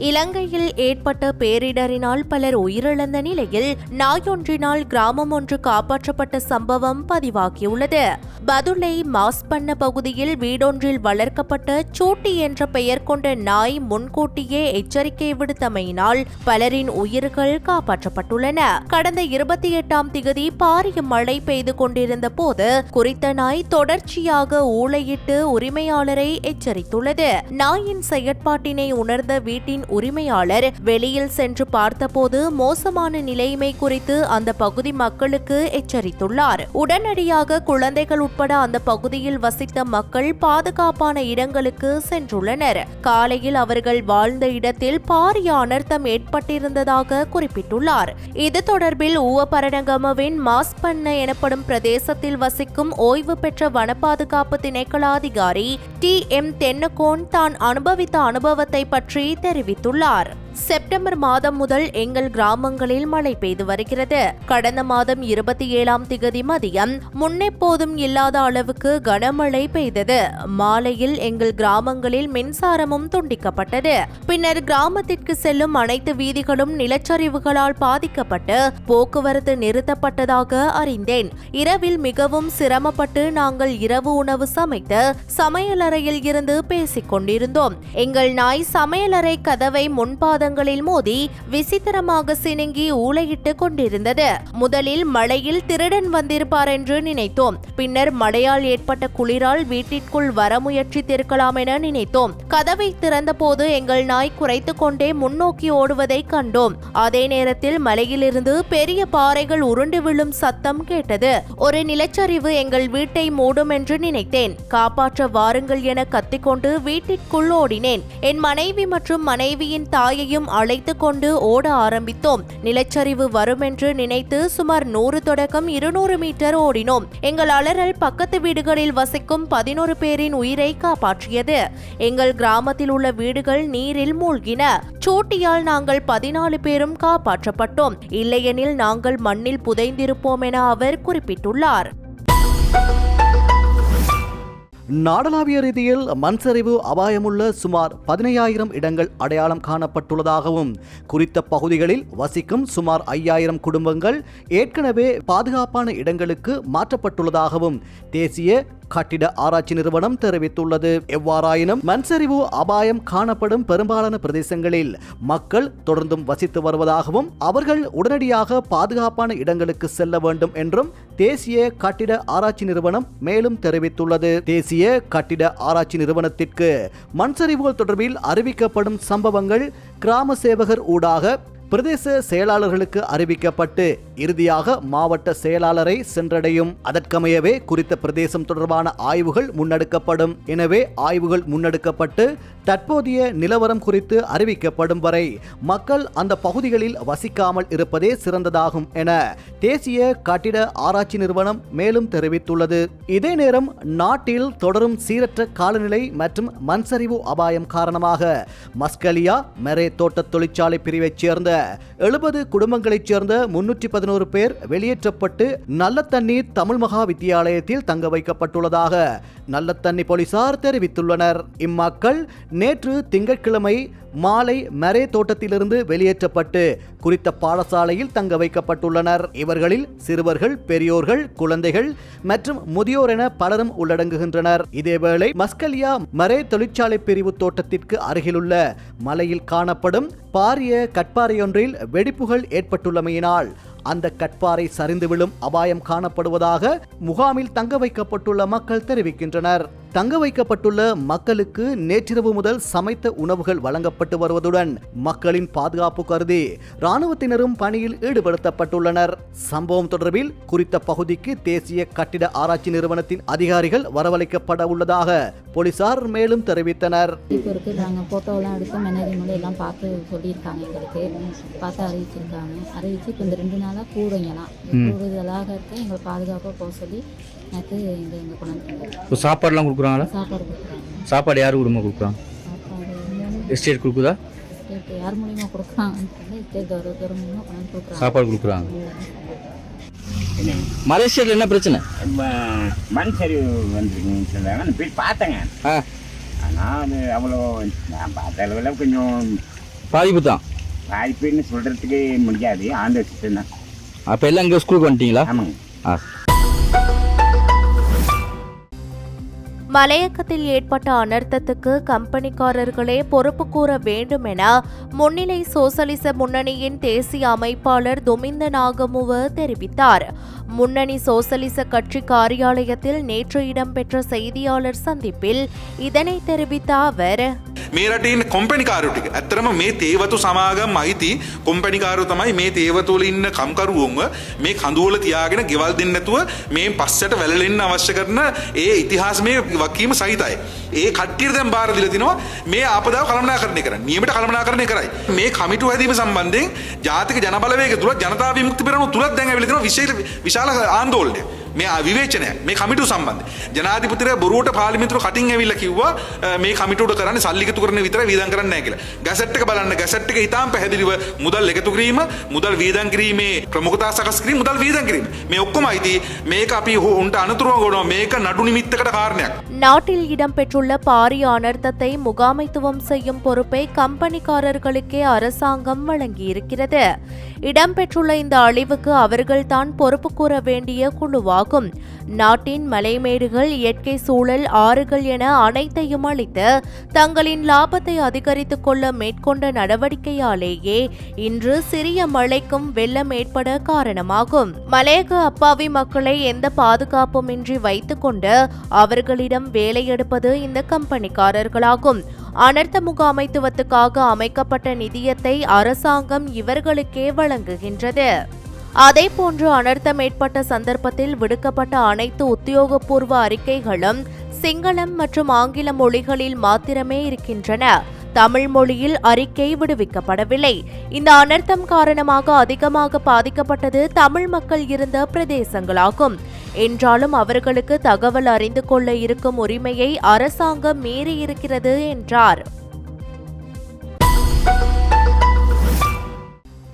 இலங்கையில் ஏற்பட்ட பேரிடரினால் பலர் உயிரிழந்த நிலையில் நாயொன்றினால் கிராமம் ஒன்று காப்பாற்றப்பட்ட சம்பவம் பதிவாகியுள்ளது. பதுளை மாஸ்பண்ண பகுதியில் வீடொன்றில் வளர்க்கப்பட்ட சூட்டி என்ற பெயர் கொண்ட நாய் முன்கூட்டியே எச்சரிக்கை விடுத்தமையினால் பலரின் உயிர்கள் காப்பாற்றப்பட்டுள்ளன. கடந்த இருபத்தி எட்டாம் திகதி பாரிய மழை பெய்து கொண்டிருந்த போது குறித்த நாய் தொடர்ச்சியாக ஊளையிட்டு உரிமையாளரை எச்சரித்துள்ளது. நாயின் செயற்பாட்டினை உணர்ந்த வீட்டின் உரிமையாளர். வெளியில் சென்று பார்த்தபோது மோசமான நிலைமை குறித்து அந்த பகுதி மக்களுக்கு எச்சரித்துள்ளார். உடனடியாக குழந்தைகள் உட்பட அந்த பகுதியில் வசித்த மக்கள் பாதுகாப்பான இடங்களுக்கு சென்றுள்ளனர். காலையில் அவர்கள் வாழ்ந்த இடத்தில் பாரிய அனர்த்தம் ஏற்பட்டிருந்ததாக குறிப்பிட்டுள்ளார். இது தொடர்பில் ஊவபரணகமவின் மாஸ்பண்ண எனப்படும் பிரதேசத்தில் வசிக்கும் ஓய்வு பெற்ற வன பாதுகாப்பு திணைக்கள அதிகாரி டி எம் தென்னகோன் தான் அனுபவித்த அனுபவத்தை பற்றி தெரிவித்தார் தெரிவித்துள்ளார். செப்டம்பர் மாதம் முதல் எங்கள் கிராமங்களில் மழை பெய்து வருகிறது. கடந்த மாதம் இருபத்தி ஏழாம் திகதி மதியம் முன்னெப்போதும் இல்லாத அளவுக்கு கனமழை பெய்தது. மாலையில் எங்கள் கிராமங்களில் மின்சாரமும் துண்டிக்கப்பட்டது. பின்னர் கிராமத்திற்கு செல்லும் அனைத்து வீதிகளும் நிலச்சரிவுகளால் பாதிக்கப்பட்டு போக்குவரத்து நிறுத்தப்பட்டதாக அறிந்தேன். இரவில் மிகவும் சிரமப்பட்டு நாங்கள் இரவு உணவு சமைத்து சமையலறையில் இருந்து பேசிக் கொண்டிருந்தோம் எங்கள் நாய் சமையலறை கதவை முன்பாதங்களில் மோதி விசித்திரமாக சினுங்கி ஊளையிட்டு கொண்டிருந்தது. முதலில் மழையில் திருடன் வந்திருப்பார் என்று நினைத்தோம். பின்னர் மழையால் ஏற்பட்ட குளிரால் வீட்டிற்குள் வர முயற்சித்திருக்கலாம் என நினைத்தோம். கதவை திறந்தபோது எங்கள் நாய் குறைத்து கொண்டே முன்னோக்கி ஓடுவதை கண்டோம். அதே நேரத்தில் மலையிலிருந்து பெரிய பாறைகள் உருண்டு விழும் சத்தம் கேட்டது. ஒரு நிலச்சரிவு எங்கள் வீட்டை மூடும் என்று நினைத்தேன். காப்பாற்ற வாருங்கள் என கத்திக்கொண்டு வீட்டிற்குள் ஓடினேன். என் மனைவி மற்றும் மனைவியின் தாயை அனைவரையும் அழைத்து கொண்டு ஓட ஆரம்பித்தோம். நிலச்சரிவு வரும் என்று நினைத்து சுமார் நூறு தொடக்கம் இருநூறு மீட்டர் ஓடினோம். எங்கள் அலறல் பக்கத்து வீடுகளில் வசிக்கும் பதினோரு பேரின் உயிரை காப்பாற்றியது. எங்கள் கிராமத்தில் உள்ள வீடுகள் நீரில் மூழ்கின. சோட்டியால் நாங்கள் பதினாலு பேரும் காப்பாற்றப்பட்டோம். இல்லையெனில் நாங்கள் மண்ணில் புதைந்திருப்போம் என அவர் குறிப்பிட்டுள்ளார். நாடளாவிய ரீதியில் மண்சரிவு அபாயமுள்ள சுமார் பதினையாயிரம் இடங்கள் அடையாளம் காணப்பட்டுள்ளதாகவும் குறித்த பகுதிகளில் வசிக்கும் சுமார் ஐயாயிரம் குடும்பங்கள் ஏற்கனவே பாதுகாப்பான இடங்களுக்கு மாற்றப்பட்டுள்ளதாகவும் தேசிய கட்டிட ஆராய்ச்சி நிறுவனம் தெரிவித்துள்ளது. எவ்வாறாயினும் மண்சரிவு அபாயம் காணப்படும் பெரும்பாலான பிரதேசங்களில் மக்கள் தொடர்ந்தும் வசித்து வருவதாகவும் அவர்கள் உடனடியாக பாதுகாப்பான இடங்களுக்கு செல்ல வேண்டும் என்றும் தேசிய கட்டிட ஆராய்ச்சி நிறுவனம் மேலும் தெரிவித்துள்ளது. தேசிய கட்டிட ஆராய்ச்சி நிறுவனத்திற்கு மண்சரிவுகள் தொடர்பில் அறிவிக்கப்படும் சம்பவங்கள் கிராம சேவகர் ஊடாக பிரதேச செயலாளர்களுக்கு அறிவிக்கப்பட்டு இறுதியாக மாவட்ட செயலாளரை சென்றடையும். அதற்கமையவே குறித்த பிரதேசம் தொடர்பான ஆய்வுகள் முன்னெடுக்கப்படும். எனவே ஆய்வுகள் முன்னெடுக்கப்பட்டு தற்போதைய நிலவரம் குறித்து அறிவிக்கப்படும் வரை மக்கள் அந்த பகுதிகளில் வசிக்காமல் இருப்பதே சிறந்ததாகும் என தேசிய கட்டிட ஆராய்ச்சி நிறுவனம் மேலும் தெரிவித்துள்ளது. இதே நேரம் நாட்டில் தொடரும் சீரற்ற காலநிலை மற்றும் மண்சரிவு அபாயம் காரணமாக மஸ்கலியா மெரே தோட்ட தொழிற்சாலை பிரிவைச் சேர்ந்த எழுபது குடும்பங்களைச் சேர்ந்த முன்னூற்றி பதினோரு பேர் வெளியேற்றப்பட்டு நல்ல தண்ணீர் தமிழ் மகா வித்தியாலயத்தில் தங்க வைக்கப்பட்டுள்ளதாக நல்ல தண்ணி போலீசார் தெரிவித்துள்ளனர். இம்மக்கள் நேற்று திங்கட்கிழமை மாலை மரே தோட்டத்திலிருந்து வெளியேற்றப்பட்டு குறித்த பாடசாலையில் தங்க வைக்கப்பட்டுள்ளனர். இவர்களில் சிறுவர்கள் பெரியோர்கள் குழந்தைகள் மற்றும் முதியோர் என பலரும் உள்ளடங்குகின்றனர். இதேவேளை மஸ்கலியா மரே தொழிற்சாலை பிரிவு தோட்டத்திற்கு அருகிலுள்ள மலையில் காணப்படும் பாரிய கட்பாறையொன்றில் வெடிப்புகள் ஏற்பட்டுள்ளமையினால் அந்த கட்பாறை சரிந்து விழும் அபாயம் காணப்படுவதாக முகாமில் தங்க வைக்கப்பட்டுள்ள மக்கள் தெரிவிக்கின்றனர். தங்க வைக்கப்பட்டுள்ள மக்களுக்கு நேற்றிரவு முதல் சமைத்த உணவுகள் வழங்கப்பட்டு வருவதுடன் மக்களின் பாதுகாப்பு கருதி இராணுவத்தினரும் பணியில் ஈடுபடுத்தப்பட்டுள்ளனர். சம்பவம் தொடர்பில் குறித்த பகுதிக்கு தேசிய கட்டிட ஆராய்ச்சி நிறுவனத்தின் அதிகாரிகள் வரவழைக்கப்பட உள்ளதாக போலீசார் மேலும் தெரிவித்தனர். நாங்கள் ஃபோட்டோலாம் எடுத்து மெனரி மூலம் எல்லாம் பார்த்து சொல்லியிருக்காங்க எங்களுக்கு. பார்த்து அறிவிச்சிருக்காங்க. அறிவிச்சு இப்போ இந்த ரெண்டு நாளாக கூடுங்கலாம் கூடுதலாக இருக்க எங்களை பாதுகாப்பாக போக சொல்லி நேற்று இங்கே இங்கே கொண்டாந்து இப்போ சாப்பாடுலாம் கொடுக்குறாங்களா? சாப்பாடு யார் குடும்பம் கொடுக்குறாங்க? சாப்பாடு எஸ்டேட் கொடுக்குதா? சாப்பாடு கொடுக்குறாங்க. மலேசியாவில் என்ன? பிரச்சனை? மண் சரிவு வந்துருக்குன்னு நான் போய் பார்த்தேங்க. ஆ. ஆனால் அது அவ்வளோ நான் பார்த்த அளவில் கொஞ்சம் பாதிப்பு தான். பாதிப்புன்னு சொல்கிறதுக்கு முடியாது. சிஸ்டம் தான். அப்போ எல்லாம் இங்கே ஸ்கூலுக்கு வந்துட்டீங்களா? ஆமாங்க. ஆ. மலையகத்தில் ஏற்பட்ட அனர்த்தத்துக்கு கம்பெனிக்காரர்களே பொறுப்பு கூற வேண்டும் என முன்னிலை சோசலிச முன்னணியின் தேசிய அமைப்பாளர் துமிந்த நாகமுவ தெரிவித்தார் முன்னணி சோசலிச கட்சி காரியாலயத்தில் நேற்று இடம்பெற்ற செய்தியாளர் சந்திப்பில் இதனை தெரிவித்த அவர் මේ රටේ ඉන්න කොම්පැනිකාරු ටික ඇත්තරම මේ තේවතු සමාගම් අයිති කොම්පැනිකාරු තමයි මේ තේවතුවල ඉන්න කම්කරුවොන්ව මේ කඳුවල තියාගෙන ගෙවල් දෙන්න නැතුව මේ පස්සට වැළලෙන්න අවශ්‍ය කරන ඒ ඉතිහාසමය වකීම සහිතයි. ඒ කට්ටියට දැන් බාර දීලා තිනවා මේ ආපදාව කළමනාකරණය කරන්න. නියමිත කළමනාකරණය කරයි. මේ කමිටු හැදීම සම්බන්ධයෙන් ජාතික ජනබලවේග තුල ජනතා විමුක්ති පෙරමුණ තුලත් දැන් ඇවිල්ලා තිනවා විශේෂ විශාල ආందోලනයක්. මේ විවේචනය මේ කමිටු සම්බන්ධ ජනාධිපතිර බොරුවට පාලිමිතුර කටින් ඇවිල්ල කිව්වා අ, මේ කමිටුට කරන්න සල්ලිකතු කරන විතර වීදන් කරන්න නැහැ කියලා. ගැසට් එක බලන්න ගැසට් එක ඉතාම පැහැදිලිව මුදල් එකතු කිරීම මුදල් වීදන් කිරීමේ ප්‍රමුඛතා සකස් කිරීම මුදල් වීදන් කිරීම මේ ඔක්කොම අයිති මේක අපි හු- උන්ට අනතුරුව ගොනවා මේක නඩු නිමිත්තකට කාරණයක්. நாட்டில் இடம்பெற்றுள்ள பாரிய அனர்த்தத்தை முகாமைத்துவம் செய்யும் பொறுப்பை கம்பெனிக்காரர்களுக்கே அரசாங்கம் வழங்கியிருக்கிறது இடம்பெற்றுள்ள இந்த அழிவுக்கு அவர்கள்தான் பொறுப்பு கூற வேண்டிய குழுவாகும் நாட்டின் மலைமேடுகள் இயற்கை சூழல் ஆறுகள் என அனைத்தையும் அளித்து தங்களின் லாபத்தை அதிகரித்துக் கொள்ள மேற்கொண்ட நடவடிக்கையாலேயே இன்று சிறிய மழைக்கும் வெள்ளம் ஏற்பட காரணமாகும். மலையக அப்பாவி மக்களை எந்த பாதுகாப்புமின்றி வைத்துக்கொண்டு அவர்களிடம் வேலை எடுப்பது இந்த கம்பெனிக்காரர்களாகும். அனர்த்த முகாமைத்துவத்துக்காக அமைக்கப்பட்ட நிதியத்தை அரசாங்கம் இவர்களுக்கே வழங்குகின்றது. அதேபோன்று அனர்த்தம் ஏற்பட்ட சந்தர்ப்பத்தில் விடுக்கப்பட்ட அனைத்து உத்தியோகபூர்வ அறிக்கைகளும் சிங்களம் மற்றும் ஆங்கில மொழிகளில் மாத்திரமே இருக்கின்றன. தமிழ் மொழியில் அறிக்கை விடுவிக்கப்படவில்லை. இந்த அனர்த்தம் காரணமாக அதிகமாக பாதிக்கப்பட்டது தமிழ் மக்கள் இருந்த பிரதேசங்களாகும். என்றாலும் அவர்களுக்கு தகவல் அறிந்து கொள்ள இருக்கும் உரிமையை அரசாங்கம் மீறியிருக்கிறது என்றார்.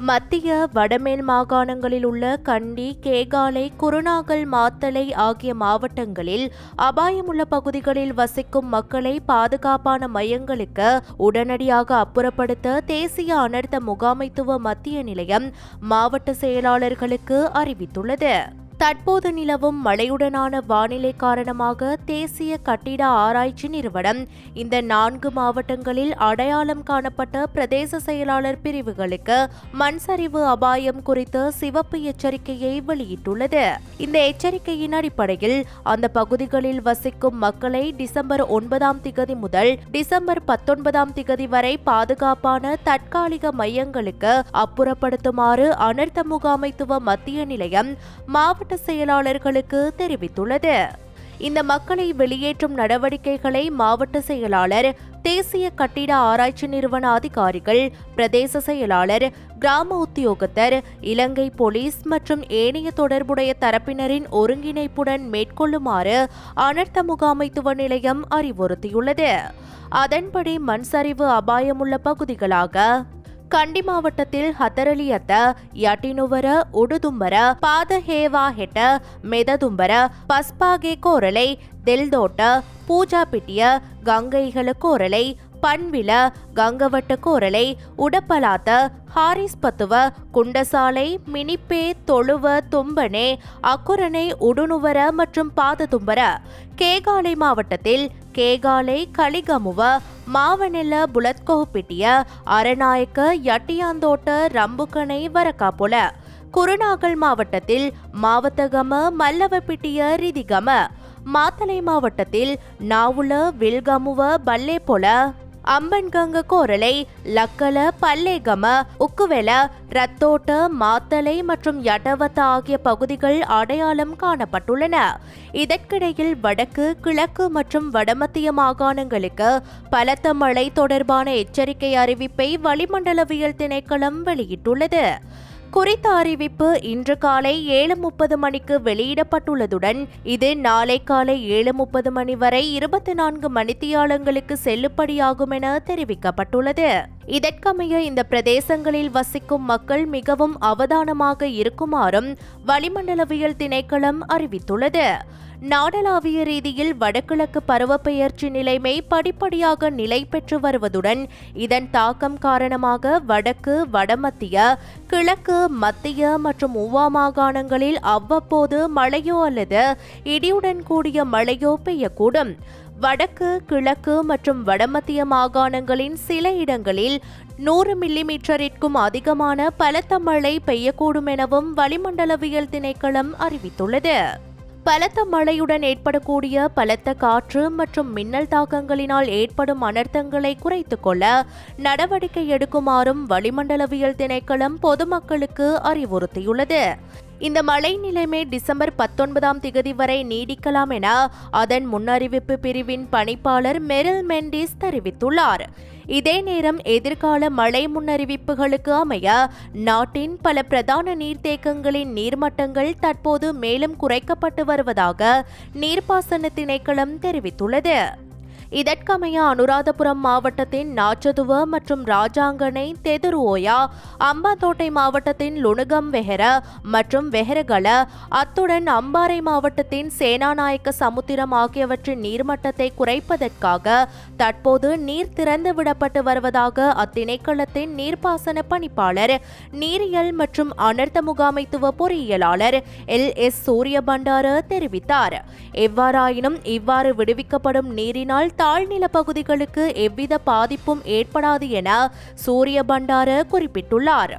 மத்திய வடமேல் மாகாணங்களில் உள்ள கண்டி கேகாலை குருநாகல் மாத்தளை ஆகிய மாவட்டங்களில் அபாயமுள்ள பகுதிகளில் வசிக்கும் மக்களை பாதுகாப்பான மையங்களுக்கு உடனடியாக அப்புறப்படுத்த தேசிய அனர்த்த முகாமைத்துவ மத்திய நிலையம் மாவட்ட செயலாளர்களுக்கு அறிவித்துள்ளது. தற்போது நிலவும் மழையுடனான வானிலை காரணமாக தேசிய கட்டிட ஆராய்ச்சி நிறுவனம் இந்த நான்கு மாவட்டங்களில் அடையாளம் காணப்பட்ட பிரதேச செயலாளர் பிரிவுகளுக்கு மண் சரிவு அபாயம் குறித்த சிவப்பு எச்சரிக்கையை வெளியிட்டுள்ளது. இந்த எச்சரிக்கையின் அடிப்படையில் அந்த பகுதிகளில் வசிக்கும் மக்களை டிசம்பர் ஒன்பதாம் திகதி முதல் டிசம்பர் பத்தொன்பதாம் திகதி வரை பாதுகாப்பான தற்காலிக மையங்களுக்கு அப்புறப்படுத்துமாறு அனர்த்த முகாமைத்துவ மத்திய நிலையம் மாவட்ட செயலாளர்களுக்கு தெரிவித்துள்ளது. இந்த மக்களை வெளியேற்றும் நடவடிக்கைகளை மாவட்ட செயலாளர் தேசிய கட்டிட ஆராய்ச்சி நிறுவன அதிகாரிகள் பிரதேச செயலாளர் கிராம உத்தியோகத்தர் இலங்கை போலீஸ் மற்றும் ஏனைய தொடர்புடைய தரப்பினரின் ஒருங்கிணைப்புடன் மேற்கொள்ளுமாறு அனர்த்த முகாமைத்துவ நிலையம் அறிவுறுத்தியுள்ளது. அதன்படி மண் சரிவு அபாயமுள்ள பகுதிகளாக கண்டி மாவட்டத்தில் ಹತರಲಿಯತ್ತ ಯಟಿನುವರ உடுதும்பர பாதஹேவா ಹೆಟ மெததும்பர பஸ்பாகே கோரலை தெல்தோட்ட பூஜாபிட்டிய கங்கைகள கோரலை பண்வில கங்கவட்ட கோரலை உடப்பலாத்த ஹாரிஸ் பத்துவ குண்டசாலை மினிப்பே தொழுவ தும்பனே அக்குரணை உடுணுவர மற்றும் பாததும்பர. கேகாலை மாவட்டத்தில் கேகாலை களிகமுவ ಮಾವನೆಲ್ಲ ಬುಳತ್ಕೊಹುಪಿಟಿಯ அரநாயக்க யட்டியாந்தோட்ட ரம்புக்கனை வரக்காப்புல குருநாகல் மாவட்டத்தில் மாவத்தகம மல்லவப்பிட்டிய ரிதிகம மாத்தளை மாவட்டத்தில் நாவுல வில்கமுவ பல்லேபொல அம்பன்கங்க கோரலை லக்கல பல்லேகம உக்குவெல ரத்தோட்ட மாத்தளை மற்றும் யடவத்த ஆகிய பகுதிகள் அடையாளம் காணப்பட்டுள்ளன. இதற்கிடையில் வடக்கு கிழக்கு மற்றும் வடமத்திய மாகாணங்களுக்கு பலத்த மழை தொடர்பான எச்சரிக்கை அறிவிப்பை வளிமண்டலவியல் திணைக்களம் வெளியிட்டுள்ளது. குறித்த அறிவிப்பு இன்று காலை ஏழு முப்பது மணிக்கு வெளியிடப்பட்டுள்ளதுடன் இது நாளை காலை ஏழு முப்பது மணி வரை இருபத்தி நான்கு மணித்தியாலங்களுக்கு செல்லுபடியாகும் என தெரிவிக்கப்பட்டுள்ளது. இதற்கமைய இந்த பிரதேசங்களில் வசிக்கும் மக்கள் மிகவும் அவதானமாக இருக்குமாறும் வளிமண்டலவியல் திணைக்களம் அறிவித்துள்ளது. நாடளாவிய ரீதியில் வடகிழக்கு பருவப்பெயர்ச்சி நிலைமை படிப்படியாக நிலை பெற்று வருவதுடன் இதன் தாக்கம் காரணமாக வடக்கு வடமத்திய கிழக்கு மத்திய மற்றும் உவா மாகாணங்களில் அவ்வப்போது மழையோ அல்லது இடியுடன் கூடிய மழையோ பெய்யக்கூடும். வடக்கு கிழக்கு மற்றும் வடமத்திய மாகாணங்களின் சில இடங்களில் நூறு மில்லிமீட்டரிற்கும் அதிகமான பலத்த மழை பெய்யக்கூடும் எனவும் வளிமண்டலவியல் திணைக்களம் அறிவித்துள்ளது. பலத்த மழையுடன் ஏற்படக்கூடிய பலத்த காற்று மற்றும் மின்னல் தாக்கங்களினால் ஏற்படும் அனர்த்தங்களை குறைத்துக் கொள்ள நடவடிக்கை எடுக்குமாறும் வளிமண்டலவியல் திணைக்களம் பொதுமக்களுக்கு அறிவுறுத்தியுள்ளது. இந்த மழை நிலைமை டிசம்பர் பத்தொன்பதாம் திகதி வரை நீடிக்கலாம் என அதன் முன்னறிவிப்பு பிரிவின் பணிப்பாளர் மெரில் மெண்டிஸ் தெரிவித்துள்ளார். இதே நேரம் எதிர்கால மழை முன்னறிவிப்புகளுக்கு அமைய நாட்டின் பல பிரதான நீர்த்தேக்கங்களின் நீர்மட்டங்கள் தற்போது மேலும் குறைக்கப்பட்டு வருவதாக நீர்ப்பாசன திணைக்களம் தெரிவித்துள்ளது. இதற்கமைய அனுராதபுரம் மாவட்டத்தின் நாச்சதுவ மற்றும் ராஜாங்கனை தெதுருவோயா அம்பாந்தோட்டை மாவட்டத்தின் லுணுகம் வெஹர மற்றும் வெஹரகல அத்துடன் அம்பாறை மாவட்டத்தின் சேனாநாயக்க சமுத்திரம் ஆகியவற்றின் நீர்மட்டத்தை குறைப்பதற்காக தற்போது நீர் திறந்து விடப்பட்டு வருவதாக அத்திணைக்களத்தின் நீர்ப்பாசன பணிப்பாளர் நீரியல் மற்றும் அனர்த்த முகாமைத்துவ பொறியியலாளர் எல். எஸ். சூரிய பண்டார தெரிவித்தார். எவ்வாறாயினும் இவ்வாறு விடுவிக்கப்படும் நீரினால் தாழ்நில பகுதிகளுக்கு எவ்வித பாதிப்பும் ஏற்படாது என சூரிய பண்டார குறிப்பிட்டுள்ளார்.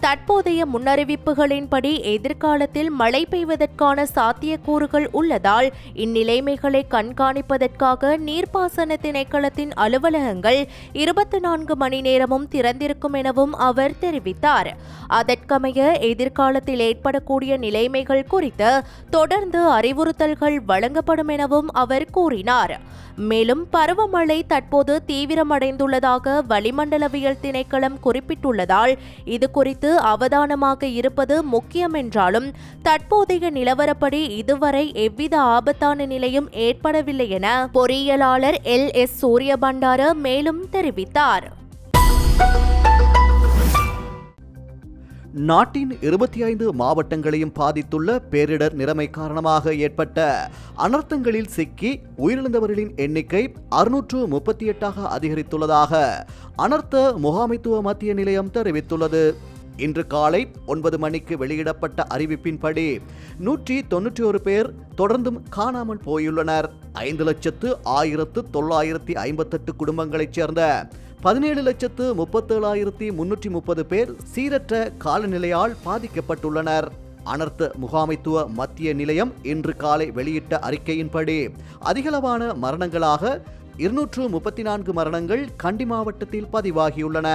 தற்போதைய முன்னறிவிப்புகளின்படி எதிர்காலத்தில் மழை பெய்வதற்கான சாத்தியக்கூறுகள் உள்ளதால் இந்நிலைமைகளை கண்காணிப்பதற்காக நீர்ப்பாசன திணைக்களத்தின் அலுவலகங்கள் இருபத்தி நான்கு மணி நேரமும் திறந்திருக்கும் எனவும் அவர் தெரிவித்தார். அதற்கமைய எதிர்காலத்தில் ஏற்படக்கூடிய நிலைமைகள் குறித்து தொடர்ந்து அறிவுறுத்தல்கள் வழங்கப்படும் எனவும் அவர் கூறினார். மேலும் பருவமழை தற்போது தீவிரமடைந்துள்ளதாக வளிமண்டலவியல் திணைக்களம் குறிப்பிட்டுள்ளதால் இது குறித்து அவதானமாக இருப்பது முக்கியம் என்றாலும் தற்போதைய நிலவரப்படி இதுவரை எவ்வித ஆபத்தான நிலையும் ஏற்படவில்லை என பொறியியலாளர் எல். எஸ். சூரிய பண்டார மேலும் தெரிவித்தார். நாட்டின் இருபத்தி ஐந்து மாவட்டங்களையும் பாதித்துள்ள பேரிடர் நிலைமை காரணமாக ஏற்பட்ட அனர்த்தங்களில் சிக்கி உயிரிழந்தவர்களின் எண்ணிக்கை அறுநூற்று முப்பத்தி எட்டாக அதிகரித்துள்ளதாக அனர்த்த முகாமைத்துவ மத்திய நிலையம் தெரிவித்துள்ளது. இன்று காலை ஒன்பது மணிக்கு வெளியிடப்பட்ட அறிவிப்பின்படி நூற்றி தொன்னூற்றி ஒரு பேர் தொடர்ந்தும் காணாமல் போயுள்ளனர். ஐந்து லட்சத்து ஆயிரத்து தொள்ளாயிரத்தி ஐம்பத்தெட்டு குடும்பங்களைச் சேர்ந்த பதினேழு லட்சத்து முப்பத்தேழாயிரத்தி முன்னூற்றி முப்பது பேர் சீரற்ற காலநிலையால் பாதிக்கப்பட்டுள்ளனர். அனர்த்த முகாமைத்துவ மத்திய நிலையம் இன்று காலை வெளியிட்ட அறிக்கையின்படி அதிகளவான மரணங்களாக இருநூற்று முப்பத்தி நான்கு மரணங்கள் கண்டி மாவட்டத்தில் பதிவாகியுள்ளன.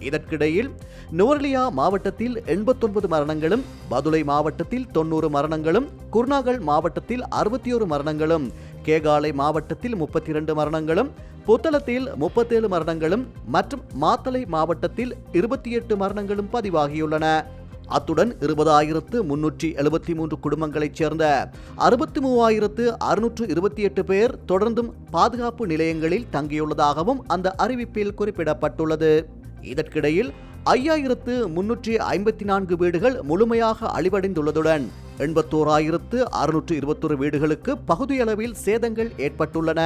இதற்கிடையில் நுவர்லியா மாவட்டத்தில் எண்பத்தொன்பது மரணங்களும் பதுளை மாவட்டத்தில் தொண்ணூறு மரணங்களும் குர்நாகல் மாவட்டத்தில் அறுபத்தி ஒரு மரணங்களும் கேகாலை மாவட்டத்தில் முப்பத்தி இரண்டு மரணங்களும் புத்தளத்தில் முப்பத்தேழு மரணங்களும் மற்றும் மாத்தளை மாவட்டத்தில் இருபத்தி எட்டு மரணங்களும் பதிவாகியுள்ளன. அத்துடன் இருபதாயிரத்து முன்னூற்றி எழுபத்தி மூன்று குடும்பங்களைச் சேர்ந்த அறுபத்தி மூவாயிரத்து அறுநூற்று இருபத்தி எட்டு பேர் தொடர்ந்தும் பாதுகாப்பு நிலையங்களில் தங்கியுள்ளதாகவும் அந்த அறிவிப்பில் குறிப்பிடப்பட்டுள்ளது. இதற்கிடையில் ஐயாயிரத்து முன்னூற்றி ஐம்பத்தி நான்கு வீடுகள் முழுமையாக அழிவடைந்துள்ளதுடன் எண்பத்தோராயிரத்து அறுநூற்று இருபத்தொரு வீடுகளுக்கு பகுதியளவில் சேதங்கள் ஏற்பட்டுள்ளன.